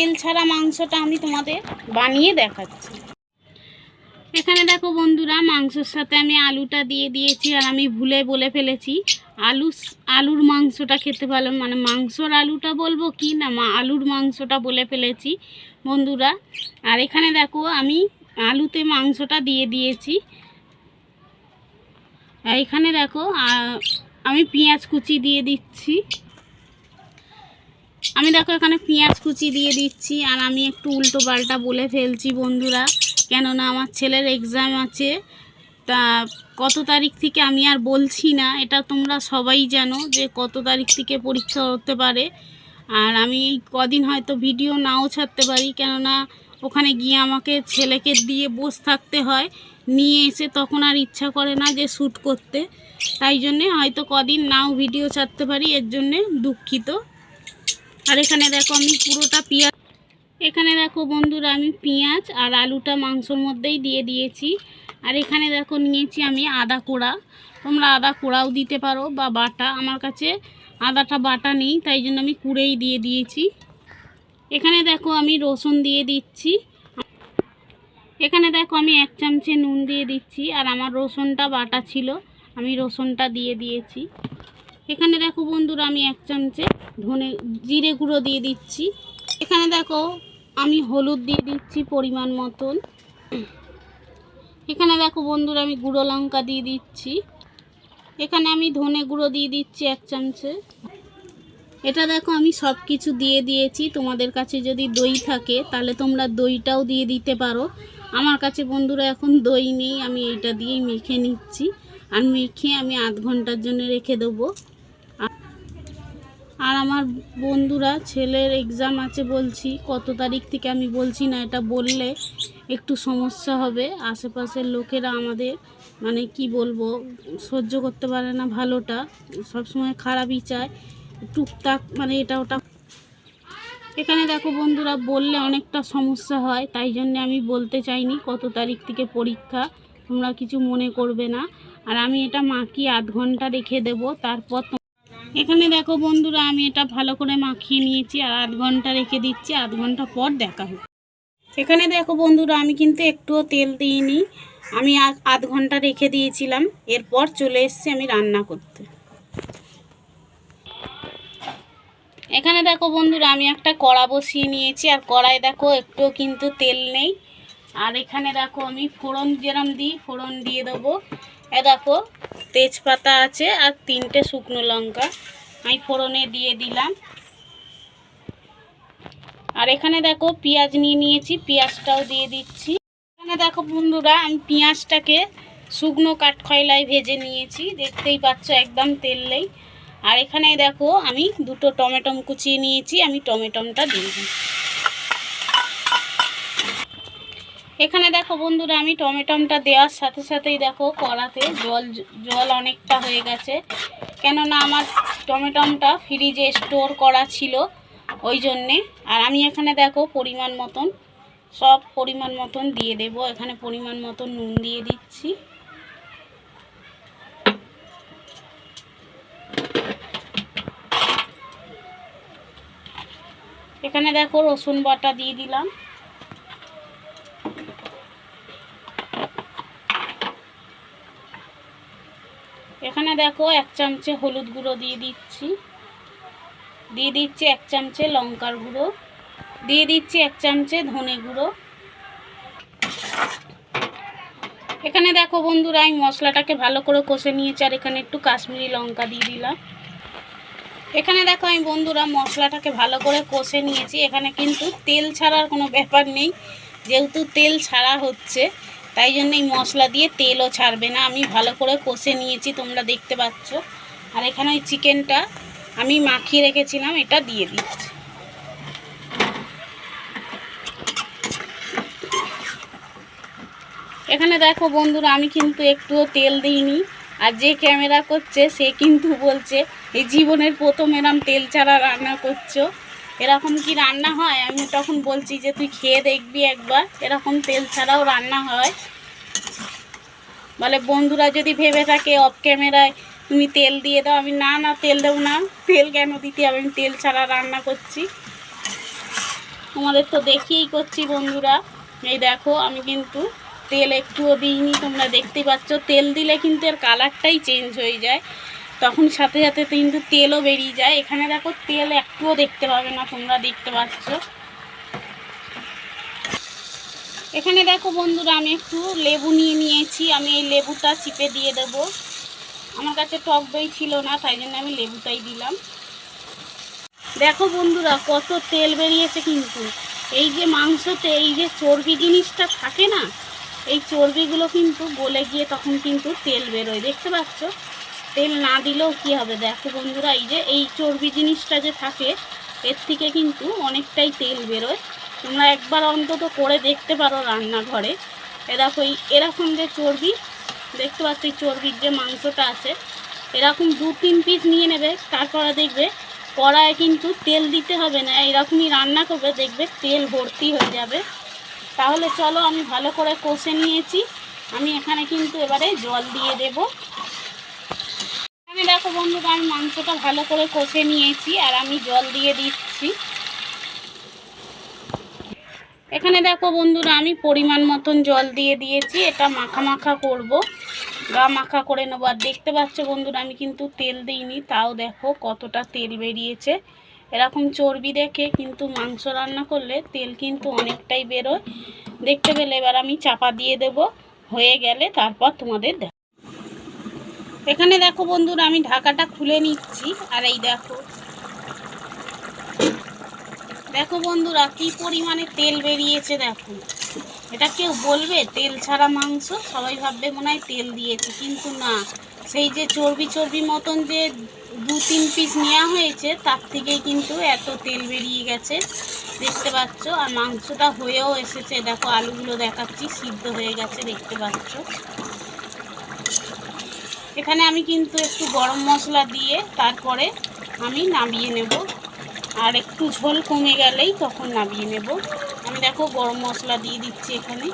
তেল ছাড়া মাংসটা আমি তোমাদের বানিয়ে দেখাচ্ছি। এখানে দেখো বন্ধুরা, মাংসর সাথে আমি আলুটা দিয়ে দিয়েছি আর আমি ভুলে বলে ফেলেছি। আলু আলুর মাংসটা খেতে ভালো মানে মাংসর আলুটা বলব কি না, মা, আলুর মাংসটা বলে ফেলেছি বন্ধুরা। আর এখানে দেখো আমি আলুতে মাংসটা দিয়ে দিয়েছি। এখানে দেখো আমি পেঁয়াজ কুচি দিয়ে দিচ্ছি। আমি দেখো এখানে পেঁয়াজ কুচি দিয়ে দিচ্ছি, আর আমি একটু উল্টো পাল্টা বলে ফেলছি বন্ধুরা। কেননা আমার ছেলের এক্সাম আছে, তা কত তারিখ থেকে আমি আর বলছি না, এটা তোমরা সবাই জানো যে কত তারিখ থেকে পরীক্ষা হতে পারে। আর আমি কদিন হয়তো ভিডিও নাও ছাড়তে পারি, কেননা ওখানে গিয়ে আমাকে ছেলেকে দিয়ে বসে থাকতে হয়, নিয়ে এসে তখন আর ইচ্ছা করে না যে শ্যুট করতে। তাই জন্যে হয়তো কদিন নাও ভিডিও ছাড়তে পারি, এর জন্যে দুঃখিত। আর এখানে দেখো আমি পুরোটা পেঁয়াজ এখানে দেখো বন্ধুরা আমি পেঁয়াজ আর আলুটা মাংসর মধ্যেই দিয়ে দিয়েছি। আর এখানে দেখো নিয়েছি আমি আদা কোড়া। তোমরা আদা কোড়াও দিতে পারো বা বাটা। আমার কাছে আদাটা বাটা নেই, তাই জন্য আমি কুড়েই দিয়ে দিয়েছি। এখানে দেখো আমি রসুন দিয়ে দিচ্ছি। এখানে দেখো আমি এক চামচে নুন দিয়ে দিচ্ছি। আর আমার রসুনটা বাটা ছিল, আমি রসুনটা দিয়ে দিয়েছি। এখানে দেখো বন্ধুরা, আমি এক চামচে ধনে জিরে গুঁড়ো দিয়ে দিচ্ছি। এখানে দেখো, আমি হলুদ দিয়ে দিচ্ছি পরিমাণ মতন। এখানে দেখো বন্ধুরা, আমি গুঁড়ো লঙ্কা দিয়ে দিচ্ছি। এখানে আমি ধনে গুঁড়ো দিয়ে দিচ্ছি এক চামচে। এটা দেখো, আমি সব কিছু দিয়ে দিয়েছি। তোমাদের কাছে যদি দই থাকে, তাহলে তোমরা দইটাও দিয়ে দিতে পারো। আমার কাছে বন্ধুরা এখন দই নেই, আমি এইটা দিয়েই মেখে নিচ্ছি। আর মেখে আমি আধ ঘণ্টার জন্য রেখে দেবো। আর আমার বন্ধুরা, ছেলের এক্সাম আছে বলছি, কত তারিখ থেকে আমি বলছি না, এটা বললে একটু সমস্যা হবে। আশেপাশের লোকেরা আমাদের মানে কি বলব, সহ্য করতে পারে না ভালোটা, সবসময় খারাপই চায়। টুকটাক মানে এটা ওটা। এখানে দেখো বন্ধুরা, বললে অনেকটা সমস্যা হয়, তাই জন্য আমি বলতে চাইনি কত তারিখ থেকে পরীক্ষা, তোমরা কিছু মনে করবে না। আর আমি এটা মাখিয়ে আধ ঘণ্টা রেখে দেবো, তারপর এখানে দেখো বন্ধুরা, আমি এটা ভালো করে মাখিয়ে নিয়েছি আর আধ ঘণ্টা রেখে দিচ্ছি, আধ ঘণ্টা পর দেখা হবে। এখানে দেখো বন্ধুরা, আমি কিন্তু একটুও তেল দিইনি, আমি আধ ঘণ্টা রেখে দিয়েছিলাম, এরপর চলে এসেছি আমি রান্না করতে। এখানে দেখো বন্ধুরা, আমি একটা কড়া বসিয়ে নিয়েছি, আর কড়াই দেখো একটুও কিন্তু তেল নেই। আর এখানে দেখো আমি ফোড়ন যেরম দিই, ফোড়ন দিয়ে দেবো। এ দেখো তেজপাতা আছে আর তিনটে শুকনো লঙ্কা। আমি ফোড়নে দিয়ে দিলাম। আর এখানে দেখো পেঁয়াজ নিয়ে নিয়েছি, পেঁয়াজটাও দিয়ে দিচ্ছি। এখানে দেখো বন্ধুরা, আমি পেঁয়াজটাকে শুকনো কাঠখয়লায় ভেজে নিয়েছি। দেখতেই পাচ্ছ একদম তেল নেই। আর এখানে দেখো আমি দুটো টমেটম কুচিয়ে নিয়েছি, আমি টমেটমটা দিয়ে দিই এখানে দেখো বন্ধুরা, আমি টমেটমটা দেওয়ার সাথে সাথেই দেখো কড়াতে জল জল অনেকটা হয়ে গেছে। কেননা আমার টমেটমটা ফ্রিজে স্টোর করা ছিল ওই জন্যে। আর আমি এখানে দেখো পরিমাণ মতন, সব পরিমাণ মতন দিয়ে দেব। এখানে পরিমাণ মতন নুন দিয়ে দিচ্ছি। এখানে দেখো রসুন বাটা দিয়ে দিলাম। এখানে দেখো এক চামচে হলুদ গুঁড়ো দিয়ে দিচ্ছি। দিয়ে দিচ্ছি এক চামচে লঙ্কার গুঁড়ো। দিয়ে দিচ্ছি এক চামচে ধনে গুঁড়ো। এখানে দেখো বন্ধুরা আমি মশলাটাকে ভালো করে কষে নিয়েছি, আর এখানে একটু কাশ্মীরি লঙ্কা দিয়ে দিলাম। এখানে দেখো আমি বন্ধুরা মশলাটাকে ভালো করে কষে নিয়েছি। এখানে কিন্তু তেল ছাড়ার কোনো ব্যাপার নেই, যেহেতু তেল ছাড়া হচ্ছে। তাই জন্য এই মশলা দিয়ে তেলও ছাড়বে না। আমি ভালো করে কষে নিয়েছি, তোমরা দেখতে পাচ্ছ। আর এখানে ওই চিকেনটা আমি মাখিয়ে রেখেছিলাম, এটা দিয়ে দিচ্ছি। এখানে দেখো বন্ধুরা, আমি কিন্তু একটুও তেল দিইনি। আর যে ক্যামেরা করছে, সে কিন্তু বলছে, এই জীবনের প্রথম এরম তেল ছাড়া রান্না করছ। এরকম কি রান্না হয়? আমি তখন বলছি যে, তুই খেয়ে দেখবি একবার। এরকম তেল ছাড়াও রান্না হয়। বলে, বন্ধুরা যদি ভেবে থাকে অফ ক্যামেরায় তুমি তেল দিয়ে দাও। আমি, না না, তেল দেবো না। তেল কেন দিতে হবে? আমি তেল ছাড়া রান্না করছি। তোমাদের তো দেখিয়েই করছি বন্ধুরা। এই দেখো, আমি কিন্তু তেল একটুও দিইনি, তোমরা দেখতেই পাচ্ছ। তেল দিলে কিন্তু এর কালারটাই চেঞ্জ হয়ে যায়। তখন সাথে সাথে কিন্তু তেলও বেরিয়ে যায়। এখানে দেখো তেল একটুও দেখতে পাবে না, তোমরা দেখতে পাচ্ছ। এখানে দেখো বন্ধুরা, আমি একটু লেবু নিয়ে নিয়েছি। আমি এই লেবুটা চিপে দিয়ে দেব। আমার কাছে টক দই ছিল না, তাই জন্য আমি লেবুটাই দিলাম। দেখো বন্ধুরা, কত তেল বেরিয়েছে কিন্তু। এই যে মাংসতে, এই যে চর্বি জিনিসটা থাকে না, এই চর্বিগুলো কিন্তু গলে গিয়ে তখন কিন্তু তেল বেরোয়। দেখতে পাচ্ছ? তেল না দিলেও কি হবে? দেখো বন্ধুরা, এই যে এই চর্বি জিনিসটা যে থাকে, এর থেকে কিন্তু অনেকটাই তেল বেরোয়। তোমরা একবার অন্তত করে দেখতে পারো রান্নাঘরে। এরকম এরকম যে চর্বি, দেখতে পাচ্ছ এই চর্বির যে মাংসটা আছে, এরকম দু তিন পিস নিয়ে নেবে, তারপরে দেখবে কড়ায় কিন্তু তেল দিতে হবে না। এরকমই রান্না করবে, দেখবে তেল ভর্তি হয়ে যাবে। তাহলে চলো, আমি ভালো করে কষে নিয়েছি। আমি এখানে কিন্তু এবারে জল দিয়ে দেব। দেখো বন্ধুরা, আমি মাংসটা ভালো করে কষে নিয়েছি আর আমি জল দিয়ে দিচ্ছি। এখানে দেখো বন্ধুরা, আমি পরিমাণ মতন জল দিয়ে দিয়েছি, এটা মাখা মাখা করব। গা মাখা করে নেব। আর দেখতে পাচ্ছ বন্ধুরা, আমি কিন্তু তেল দিইনি, তাও দেখো কতটা তেল বেরিয়েছে। এরকম চর্বি দেখে কিন্তু মাংস রান্না করলে তেল কিন্তু অনেকটাই বেরোয়। দেখতে পেলে, এবার আমি চাপা দিয়ে দেব। হয়ে গেলে তারপর তোমাদের দেখ এখানে দেখো বন্ধুরা, আমি ঢাকাটা খুলে নিচ্ছি। আর এই দেখো দেখো বন্ধুরা, কি পরিমাণে তেল বেরিয়েছে দেখো। এটা কেউ বলবে, তেল ছাড়া মাংস? সবাই ভাববে মনে হয় তেল দিয়েছে, কিন্তু না। সেই যে চর্বি চর্বি মতন যে দু তিন পিস নেওয়া হয়েছে, তার থেকেই কিন্তু এত তেল বেরিয়ে গেছে। দেখতে পাচ্ছ, আর মাংসটা হয়েও এসেছে। দেখো, আলুগুলো দেখাচ্ছি, সিদ্ধ হয়ে গেছে, দেখতে পাচ্ছ। এখানে আমি কিন্তু একটু গরম মশলা দিয়ে তারপরে আমি নামিয়ে নেব। আর একটু ঝোল কমে গেলেই তখন নামিয়ে নেব। আমি দেখো গরম মশলা দিয়ে দিচ্ছি এখানে।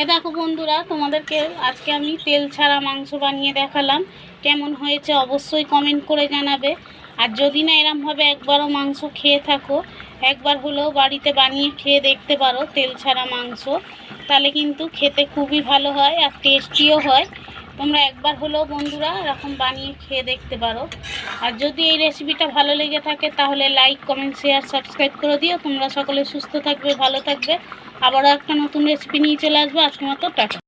এ দেখো বন্ধুরা, তোমাদেরকে আজকে আমি তেল ছাড়া মাংস বানিয়ে দেখালাম। কেমন হয়েছে অবশ্যই কমেন্ট করে জানাবে। আর যদি না এরমভাবে একবারও মাংস খেয়ে থাকো একবার হলেও বাড়িতে বানিয়ে খেয়ে দেখতে পারো তেল ছাড়া মাংস। তাহলে কিন্তু খেতে খুবই ভালো হয় আর টেস্টিও হয়। তোমরা একবার হলেও বন্ধুরা এরকম বানিয়ে খেয়ে দেখতে পারো। আর যদি এই রেসিপিটা ভালো লেগে থাকে তাহলে লাইক কমেন্ট শেয়ার সাবস্ক্রাইব করে দিও। তোমরা সকলে সুস্থ থাকবে, ভালো থাকবে। আবারও একটা নতুন রেসিপি নিয়ে চলে আসব। আজকের মতো টাটা।